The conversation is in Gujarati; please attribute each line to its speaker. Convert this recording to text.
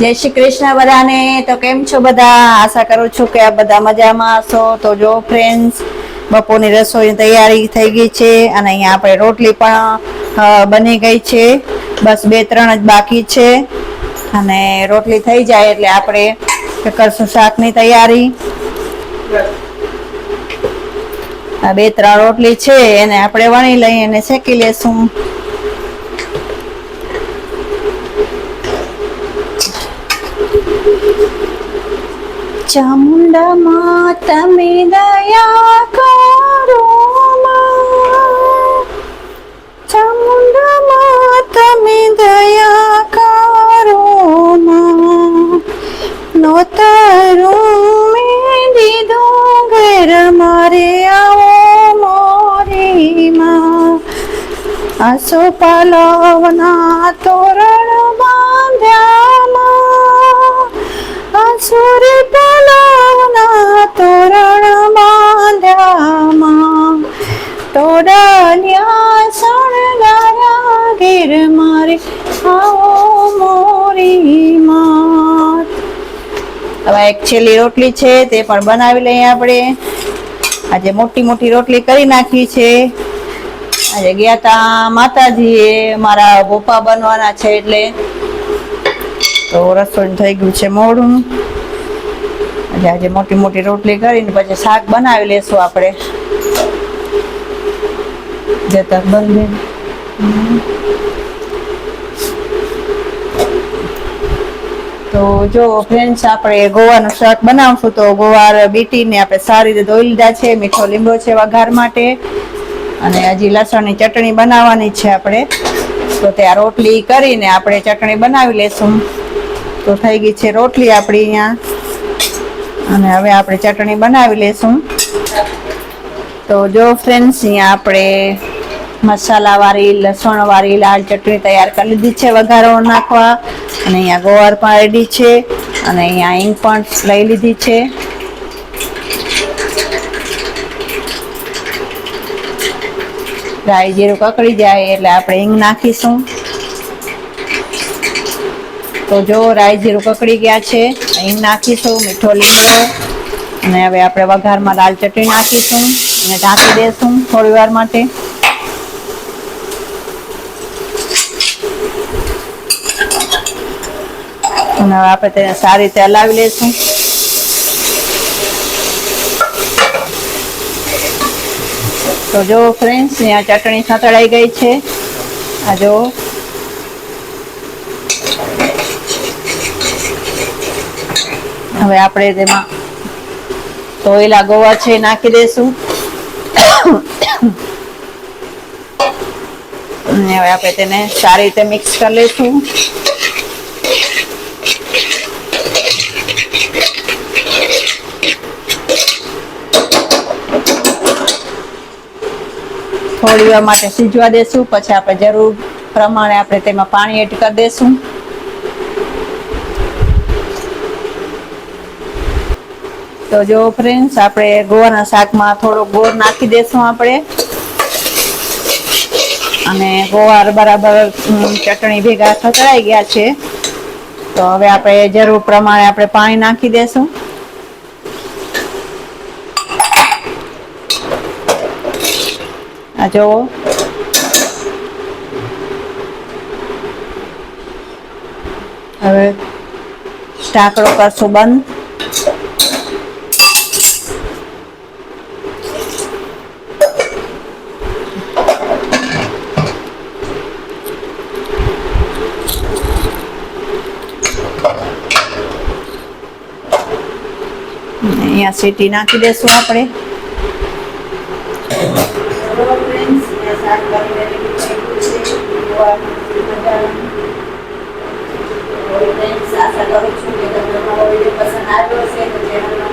Speaker 1: જય શ્રી કૃષ્ણ બધાને. તો કેમ છો બધા? આશા કરું છું કે આ બધા મજામાં હશો. તો જો ફ્રેન્ડ્સ બપોરની રસોઈની તૈયારી થઈ ગઈ છે અને અહીંયા આપણે રોટલી પણ બની ગઈ છે. બસ બે ત્રણ જ બાકી છે. અને રોટલી થઈ જાય એટલે આપણે કરશું શાકની તૈયારી. આ બે ત્રણ રોટલી છે, એને આપણે વણી લઈ અને શેકી લેશું. ચામુંડા માં તમે દયા કરો માં. ચામુંડા માં તમે દયા કરો. નોતરું મેં દીધું ઘર મારે આવો મોરી માં આસો પાલવના તોરણ બાંધ્યામાં ઘેર મારે આવો મોરી માત હવે એક છેલ્લી રોટલી છે તે પણ બનાવી લઈએ આપણે આજે મોટી મોટી રોટલી કરી નાખી છે આજે ગયા તા માતાજીએ મારા ગોપા બનવાના છે એટલે તો રસોઈ થઈ ગયું છે મોડું. એટલે આજે મોટી મોટી રોટલી કરીને પછી શાક બનાવી લેશું આપણે. જતા બંધ તો જો ફ્રેન્ડ્સ આપણે ગોવાનું શાક બનાવશું, તો ગોવાર બીટીને આપણે સારી રીતે ધોઈ લીધા છે, મીઠો લીંબો છે વઘાર માટે. અને હજી લસણની ચટણી બનાવવાની છે આપણે. તો ત્યાં રોટલી કરીને આપણે ચટણી બનાવી લેશું. તો થઈ ગઈ છે રોટલી આપણી અહીંયા. અને હવે આપણે ચટણી બનાવી લેશું. તો જો ફ્રેન્ડ્સ અહીંયા આપણે મસાલાવાળી, લસણવાળી લાલ ચટણી તૈયાર કરી લીધી છે, વઘારો નાખવા. અને અહીંયા ગોવાર પણ રેડી છે અને અહીંયા હિંગ પણ લઈ લીધી છે. રાઈ જીરું કકડી જાય એટલે આપણે હિંગ નાખીશું. તો જો રાઈ જીરું કકડી ગયા છે હિંગ નાખીશું, મીઠો લીમડો. અને હવે આપણે વઘારમાં લાલ ચટણી નાખીશું અને ઢાંકી દેશું થોડી વાર માટે. અને હવે આપણે તેને સારી રીતે હલાવી લેશું તો જો ફ્રેન્ડ્સ અહીંયા ચટણી સતળાઈ ગઈ છે. આ જો. હવે આપણે તેમાં તોયેલા ગોવા છે નાખી દઈશું. હવે આપણે તેને સારી રીતે મિક્સ કરી લઈશું. થોડી વાર માટે સીજવા દેશું. પછી આપણે જરૂર પ્રમાણે આપણે તેમાં પાણી એડ કરી દેશું. તો જો ફ્રેન્ડ્સ આપણે ગોવાના શાકમાં થોડો ગોળ નાખી દેશું આપણે. અને ગોવાર બરાબર ચટણી ભેગા થતરાઈ ગયા છે. તો હવે આપણે જરૂર પ્રમાણે આપણે પાણી નાખી દેશું. આ જુઓ હવે ઢાંકણો કરશું બંધ અહીંયા સીટી નાખી દેશું આપણે અને કરીને સાસા કરું છું કે તમને મારો વીડિયો પસંદ આવ્યો છે તો ચેનલનો